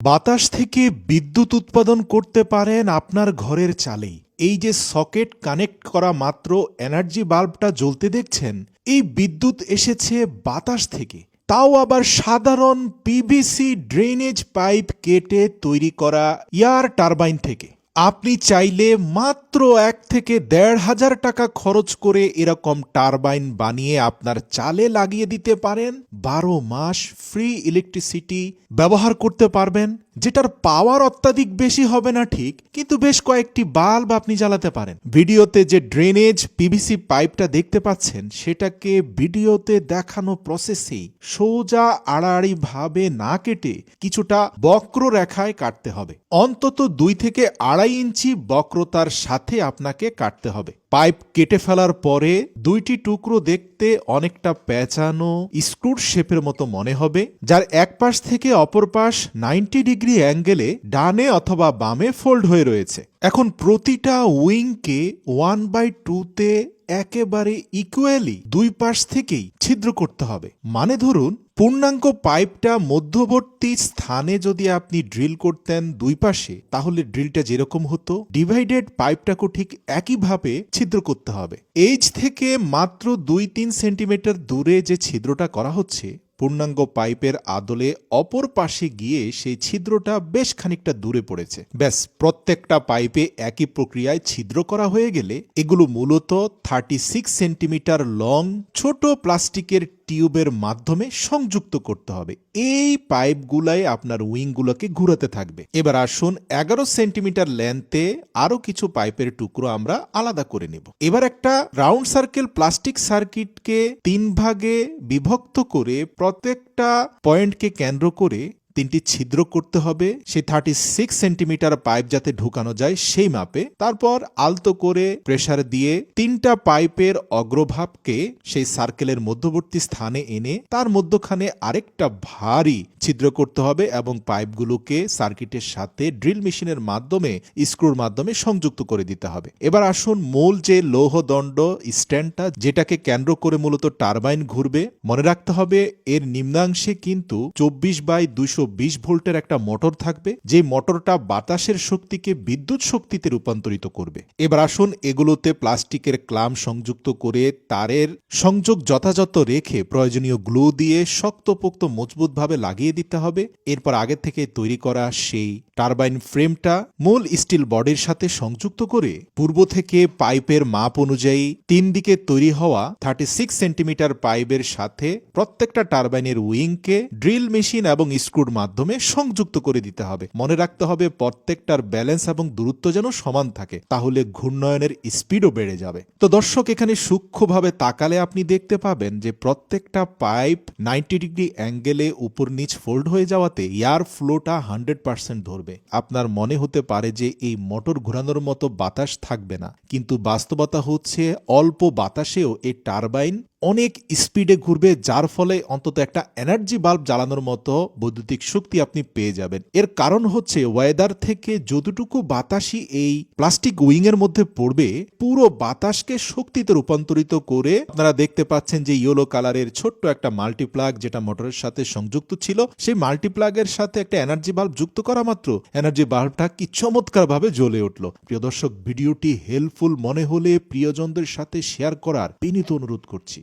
বাতাস থেকে বিদ্যুৎ উৎপাদন করতে পারেন আপনার ঘরের চালেই। এই যে সকেট কানেক্ট করা মাত্র এনার্জি বাল্বটা জ্বলতে দেখছেন, এই বিদ্যুৎ এসেছে বাতাস থেকে। তাও আবার সাধারণ পিভিসি ড্রেনেজ পাইপ কেটে তৈরি করা এয়ার টারবাইন থেকে। আপনি চাইলে মাত্র এক থেকে দেড় হাজার টাকা খরচ করে এরকম টারবাইন বানিয়ে আপনার চালে লাগিয়ে দিতে পারেন। বারো মাস ফ্রি ইলেকট্রিসিটি ব্যবহার করতে পারবেন, যেটার পাওয়ার অত্যাধিক বেশি হবে না ঠিক, কিন্তু বেশ কয়েকটি বাল্ব আপনি জ্বালাতে পারেন। ভিডিওতে যে ড্রেনেজ পিভিসি পাইপটা দেখতে পাচ্ছেন, সেটাকে ভিডিওতে দেখানো প্রসেসেই সোজা আড়াআড়ি ভাবে না কেটে কিছুটা বক্র রেখায় কাটতে হবে। অন্তত দুই থেকে আড়াই ইঞ্চি বক্রতার সাথে আপনাকে কাটতে হবে। পাইপ কেটে ফেলার পরে দুইটি টুকরো দেখতে অনেকটা পেঁচানো স্ক্রুর শেপের মতো মনে হবে, যার এক পাশ থেকে অপর পাশ নাইনটি ডিগ্রি অ্যাঙ্গেলে ডানে অথবা বামে ফোল্ড হয়ে রয়েছে। এখন প্রতিটা উইংকে ওয়ান বাই টুতে একেবারে ইকুয়ালি দুই পাশ থেকেই ছিদ্র করতে হবে। মানে ধরুন পূর্ণাঙ্গ পাইপটা মধ্যবর্তী স্থানে যদি আপনি ড্রিল করতেন দুই পাশে, তাহলে ড্রিলটা যেরকম হতো, ডিভাইডেড পাইপটাকে ঠিক একইভাবে ছিদ্র করতে হবে। এইচ থেকে মাত্র দুই তিন সেন্টিমিটার দূরে যে ছিদ্রটা করা হচ্ছে, পূর্ণাঙ্গ পাইপের আদলে অপর পাশে গিয়ে সেই ছিদ্রটা বেশ খানিকটা দূরে পড়েছে। ব্যাস, প্রত্যেকটা পাইপে একই প্রক্রিয়ায় ছিদ্র করা হয়ে গেলে, এগুলো মূলত থার্টি সিক্স সেন্টিমিটার লং, ছোট প্লাস্টিকের টিউবের মাধ্যমে সংযুক্ত করতে হবে। এই পাইপগুলাই আপনার উইংগুলোকে ঘুরাতে থাকবে। এবার আসুন এগারো সেন্টিমিটার লেন্থে আরও কিছু পাইপের টুকরো আমরা আলাদা করে নেব। এবার একটা রাউন্ড সার্কেল প্লাস্টিক সার্কিটকে তিন ভাগে বিভক্ত করে প্রত্যেকটা পয়েন্টকে কেন্দ্র করে তিনটি ছিদ্র করতে হবে। সেই থার্টি সিক্স সেন্টিমিটার পাইপ যাতে ঢুকানো যায়, সেই মাপে। তারপর আলতো করে প্রেসার দিয়ে তিনটা পাইপের অগ্রভাবকে সেই সার্কেলের মধ্যবর্তী স্থানে এনে তার মধ্যখানে আরেকটা ভারী ছিদ্র করতে হবে এবং পাইপগুলোকে সার্কিটের সাথে ড্রিল মেশিনের মাধ্যমে স্ক্রুর মাধ্যমে সংযুক্ত করে দিতে হবে। এবার আসুন মূল যে লৌহদণ্ড স্ট্যান্ডটা, যেটাকে কেন্দ্র করে মূলত টারবাইন ঘুরবে, মনে রাখতে হবে এর নিম্নাংশে কিন্তু চব্বিশ বাই বিশ ভোল্টের একটা মোটর থাকবে, যে মোটরটা বাতাসের শক্তিকে বিদ্যুৎ শক্তিতে রূপান্তরিত করবে। এবার আসুন এগুলোতে প্লাস্টিকের ক্লাম সংযুক্ত করে তারের সংযোগ যথাযথ রেখে প্রয়োজনীয় গ্লু দিয়ে শক্তপোক্ত মজবুতভাবে লাগিয়ে দিতে হবে। এরপর আগে থেকে তৈরি করা সেই টারবাইন ফ্রেমটা মূল স্টিল বডির সাথে সংযুক্ত করে পূর্ব থেকে পাইপের মাপ অনুযায়ী তিন দিকে তৈরি হওয়া থার্টি সিক্স সেন্টিমিটার পাইপের সাথে প্রত্যেকটা টারবাইনের উইংকে ড্রিল মেশিন এবং স্ক্রুর মাধ্যমে সংযুক্ত করে দিতে হবে। মনে রাখতে হবে প্রত্যেকটার ব্যালেন্স এবং দূরত্ব যেন সমান থাকে, তাহলে ঘূর্ণয়নের স্পিডও বেড়ে যাবে। তো দর্শক, এখানে সূক্ষ্মভাবে তাকালে আপনি দেখতে পাবেন যে প্রত্যেকটা পাইপ নাইনটি ডিগ্রি অ্যাঙ্গেলে উপর নিচ ফোল্ড হয়ে যাওয়াতে এয়ার ফ্লোটা হান্ড্রেড পার্সেন্ট ধরবে। আপনার মনে হতে পারে যে এই মোটর ঘোরানোর মতো বাতাস থাকবে না, কিন্তু বাস্তবতা হচ্ছে অল্প বাতাসেও এই টারবাইন অনেক স্পিডে ঘুরবে, যার ফলে অন্তত একটা এনার্জি বাল্ব জ্বালানোর মতো বৈদ্যুতিক শক্তি আপনি পেয়ে যাবেন। এর কারণ হচ্ছে ওয়েদার থেকে যতটুকু বাতাসই এই প্লাস্টিক উইং এর মধ্যে পড়বে, পুরো বাতাসকে শক্তিতে রূপান্তরিত করে আপনারা দেখতে পাচ্ছেন যে ইয়েলো কালারের ছোট্ট একটা মাল্টিপ্লাগ যেটা মোটরের সাথে সংযুক্ত ছিল, সেই মাল্টিপ্লাগের সাথে একটা এনার্জি বাল্ব যুক্ত করা মাত্র এনার্জি বাল্বটা কি চমৎকার ভাবে জ্বলে উঠল। প্রিয় দর্শক, ভিডিওটি হেল্পফুল মনে হলে প্রিয়জনদের সাথে শেয়ার করার বিনীত অনুরোধ করছি।